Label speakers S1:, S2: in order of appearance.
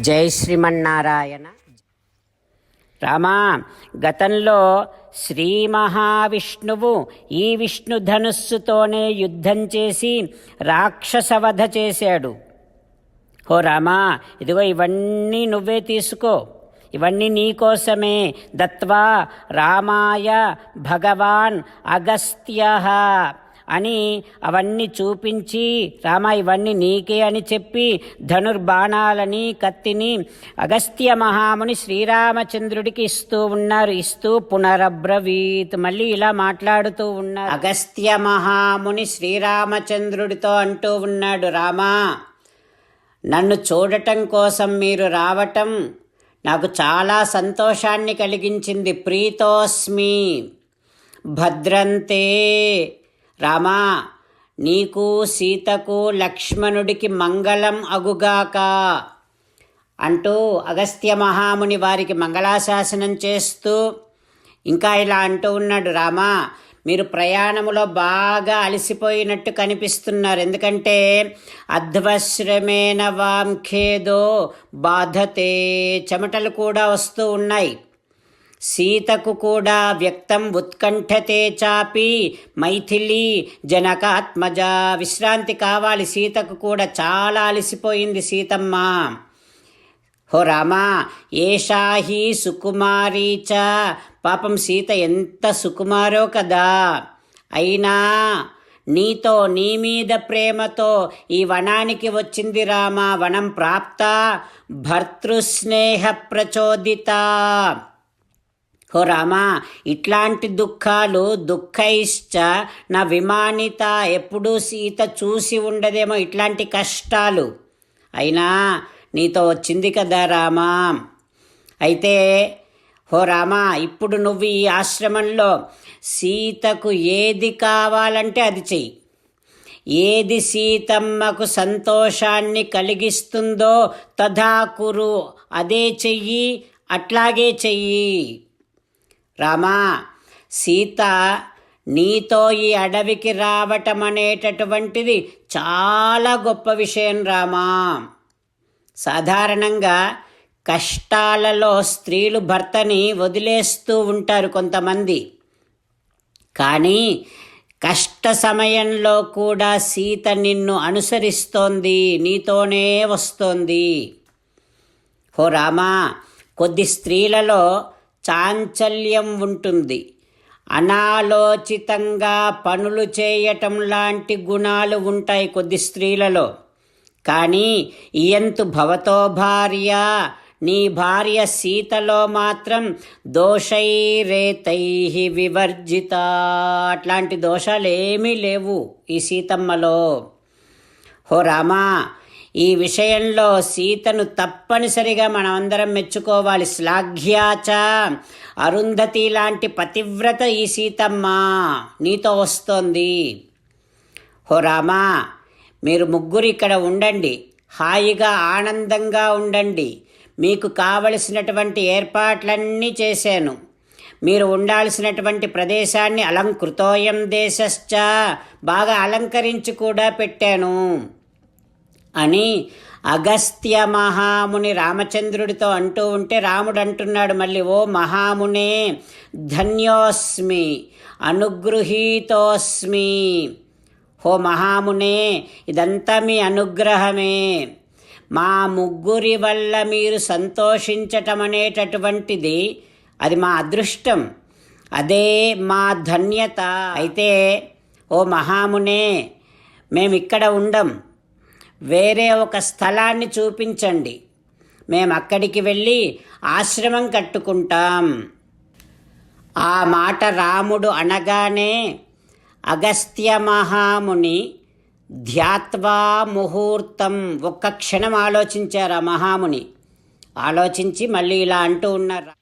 S1: జై శ్రీమన్నారాయణ. రామా గతంలో శ్రీ మహావిష్ణువు ఈ విష్ణు ధనుస్సుతోనే యుద్ధం చేసి రాక్షసవధ చేశాడు. ఓ రామా ఇదిగో ఇవన్నీ నువ్వే తీసుకో. ఇవన్నీ నీకోసమే దత్వా రామాయ భగవాన్ అగస్త్య. అని అవన్నీ చూపించి రామ ఇవన్నీ నీకే అని చెప్పి ధనుర్బాణాలని కత్తిని అగస్త్య మహాముని శ్రీరామచంద్రుడికి ఇస్తూ ఉన్నారు. ఇస్తూ పునరబ్రవీత్. మళ్ళీ ఇలా మాట్లాడుతూ ఉన్నారు. అగస్త్య మహాముని శ్రీరామచంద్రుడితో అంటూ ఉన్నాడు రామా నన్ను చూడటం కోసం మీరు రావటం నాకు చాలా సంతోషాన్ని కలిగించింది. ప్రీతోస్మి భద్రంతే రామా నీకు సీతకు లక్ష్మణుడికి మంగళం అగుగాక అంటూ అగస్త్య మహాముని వారికి మంగళాశాసనం చేస్తూ ఇంకా ఇలా అంటూ ఉన్నాడు రామా మీరు ప్రయాణములో బాగా అలసిపోయినట్టు కనిపిస్తున్నారు. ఎందుకంటే అధ్వశ్రమేణ వాంఖేదో బాధతే చెమటలు కూడా వస్తూ ఉన్నాయి. సీతకు కూడా వ్యక్తం ఉత్కంఠతే చాపి మైథిలి జనకాత్మజ. విశ్రాంతి కావాలి సీతకు కూడా చాలా అలసిపోయింది సీతమ్మ. హో రామా ఏషా హి సుకుమారీ చ? పాపం సీత ఎంత సుకుమారో కదా. అయినా నీతో నీ మీద ప్రేమతో ఈ వనానికి వచ్చింది రామా. వనం ప్రాప్త భర్తృస్నేహ ప్రచోదిత. హో రామా ఇట్లాంటి దుఃఖాలు దుఃఖైశ్చ నా విమానిత ఎప్పుడూ సీత చూసి ఉండదేమో ఇట్లాంటి కష్టాలు. అయినా నీతో వచ్చింది కదా రామా. అయితే హో రామా ఇప్పుడు నువ్వు ఈ ఆశ్రమంలో సీతకు ఏది కావాలంటే అది చెయ్యి. ఏది సీతమ్మకు సంతోషాన్ని కలిగిస్తుందో తథాకురు అదే చెయ్యి అట్లాగే చెయ్యి. రామా సీత నీతో ఈ అడవికి రావటం అనేటటువంటిది చాలా గొప్ప విషయం రామా. సాధారణంగా కష్టాలలో స్త్రీలు భర్తని వదిలేస్తూ ఉంటారు కొంతమంది. కానీ కష్ట సమయంలో కూడా సీత నిన్ను అనుసరిస్తోంది నీతోనే వస్తోంది. హో రామా కొద్ది స్త్రీలలో చాంచల్యం ఉంటుంది. అనాలోచితంగా పనులు చేయటం లాంటి గుణాలు ఉంటాయి కొద్ది స్త్రీలలో. కానీ ఇయంతు భవతో భార్య నీ భార్య సీతలో మాత్రం దోషైరేతై వివర్జిత. అట్లాంటి దోషాలు ఏమీ లేవు ఈ సీతమ్మలో. హో రామా ఈ విషయంలో సీతను తప్పనిసరిగా మనమందరం మెచ్చుకోవాలి. శ్లాఘ్యాచ. అరుంధతి లాంటి పతివ్రత ఈ సీతమ్మ. నీతో వస్తోంది. హో రామా మీరు ముగ్గురు ఇక్కడ ఉండండి. హాయిగా ఆనందంగా ఉండండి. మీకు కావలసినటువంటి ఏర్పాట్లన్నీ చేశాను. మీరు ఉండాల్సినటువంటి ప్రదేశాన్ని అలంకృతోయం దేశశ్చ. బాగా అలంకరించి కూడా పెట్టాను. అని అగస్త్య మహాముని రామచంద్రుడితో అంటూ ఉంటే రాముడు అంటున్నాడు మళ్ళీ ఓ మహామునే ధన్యోస్మి అనుగృహీతోస్మి. హో మహామునే ఇదంతా మీ అనుగ్రహమే. మా ముగ్గురి వల్ల మీరు సంతోషించటం అనేటటువంటిది అది మా అదృష్టం. అదే మా ధన్యత. అయితే ఓ మహామునే మేమిక్కడ ఉండం. వేరే ఒక స్థలాన్ని చూపించండి. మేము అక్కడికి వెళ్ళి ఆశ్రమం కట్టుకుంటాం. ఆ మాట రాముడు అనగానే అగస్త్య మహాముని ధ్యాత్వా ముహూర్తం ఒక్క క్షణం ఆలోచించారు ఆ మహాముని? ఆలోచించి మళ్ళీ ఇలా అంటూ ఉన్నారు?